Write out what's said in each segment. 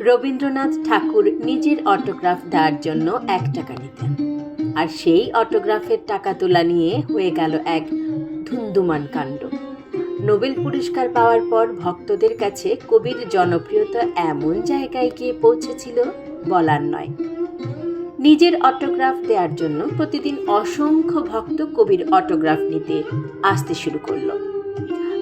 রবীন্দ্রনাথ ঠাকুর নিজের অটোগ্রাফ দেওয়ার জন্য এক টাকা নিতেন। আর সেই অটোগ্রাফের টাকা তোলা নিয়ে হয়ে গেল এক ধুন্দুমান কাণ্ড। নোবেল পুরস্কার পাওয়ার পর ভক্তদের কাছে কবির জনপ্রিয়তা এমন জায়গায় গিয়ে পৌঁছেছিল বলার নয়। নিজের অটোগ্রাফ দেওয়ার জন্য প্রতিদিন অসংখ্য ভক্ত কবির অটোগ্রাফ নিতে আসতে শুরু করল।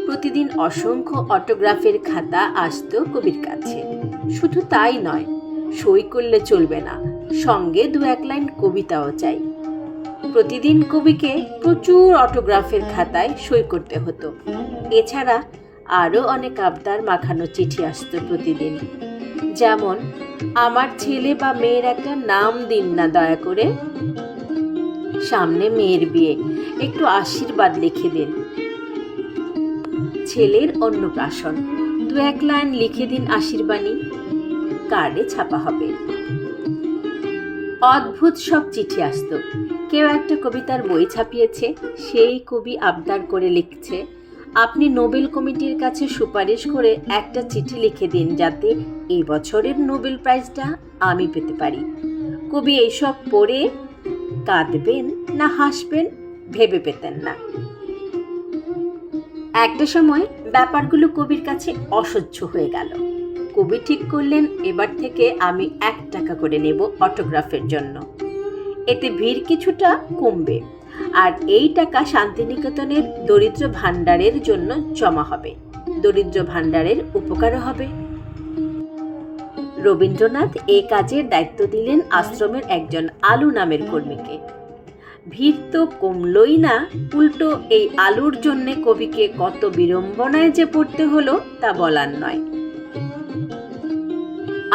প্রতিদিন অসংখ্য অটোগ্রাফের খাতা আসতো কবির কাছে। শুধু তাই নয়, সই করলে চলবে না, সঙ্গে দু এক লাইন কবিতাও চাই। প্রতিদিন কবিকে প্রচুর অটোগ্রাফের খাতায় সই করতে হতো। এছাড়া আরও অনেক আবদার মাখানো চিঠি আসতো প্রতিদিন। যেমন, আমার ছেলে বা মেয়ের একটা নাম দিন না দয়া করে। সামনে মেয়ের বিয়ে, একটু আশীর্বাদ লিখে দিন। ছেলের অন্নপ্রাশন। দু এক লাইন লিখে দিন আশীর্বাণী। কার্ডে ছাপা হবে। অদ্ভুত সব চিঠি আসতো। কেউ একটা কবিতার বই ছাপিয়েছে, সেই কবি আবদার করে লিখছে, আপনি নোবেল কমিটির কাছে সুপারিশ করে একটা চিঠি লিখে দিন যাতে এই বছরের নোবেল প্রাইজটা আমি পেতে পারি। কবি এইসব পড়ে কাঁদবেন না হাসবেন, ভেবে পেতেন না। একটা সময় ব্যাপারগুলো কবির কাছে অসহ্য হয়ে গেল। কবি ঠিক করলেন, এবার থেকে আমি এক টাকা করে নেব অটোগ্রাফের জন্য। এতে ভিড় কিছুটা কমবে আর এই টাকা শান্তিনিকেতনের দরিদ্র ভাণ্ডারের জন্য জমা হবে। দরিদ্র ভাণ্ডারের উপকারও হবে। রবীন্দ্রনাথ এই কাজের দায়িত্ব দিলেন আশ্রমের একজন আলু নামের কর্মীকে। ভিড় তো কমলই না। উল্টো এই আলুর জন্যে কবিকে কত বিড়ম্বনায় যে পড়তে হলো তা বলার নয়।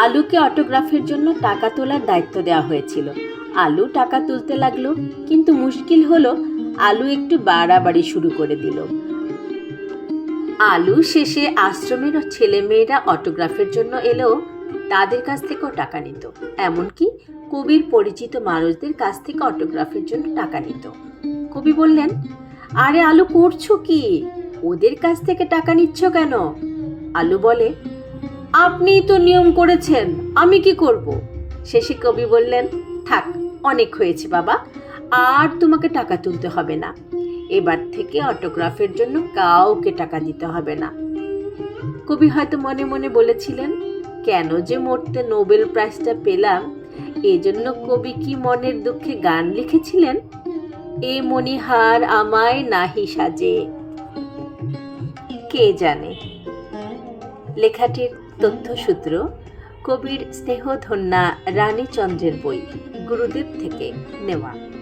আলুকে অটোগ্রাফের জন্য টাকা তোলার দায়িত্ব দেওয়া হয়েছিল। আলু টাকা তুলতে লাগল, কিন্তু মুশকিল হলো আলু একটু বাড়াবাড়ি শুরু করে দিল। আলু শেষে আশ্রমের ছেলেমেয়েরা অটোগ্রাফের জন্য এলেও তাদের কাছ থেকেও টাকা নিত। এমনকি কবির পরিচিত মানুষদের কাছ থেকে অটোগ্রাফের জন্য টাকা নিত। কবি বললেন, আরে আলু করছ কি? ওদের কাছ থেকে টাকা নিচ্ছ কেন? আলু বলে, আপনিই তো নিয়ম করেছেন, আমি কি করব? শেষে কবি বললেন, থাক, অনেক হয়েছে বাবা, আর তোমাকে টাকা তুলতে হবে না। এবার থেকে অটোগ্রাফের জন্য কাউকে টাকা দিতে হবে না। কবি হয়তো মনে মনে বলেছিলেন, কেন যে মরতে নোবেল প্রাইজটা পেলাম এজন্য কবি কি মনের দুঃখে গান লিখেছিলেন? এ মনিহার আমায় নাহি সাজে। কে জানে? লেখাটির তথ্যসূত্র, কবির স্নেহধন্যা রানীচন্দ্রের বই, গুরুদেব থেকে নেওয়া।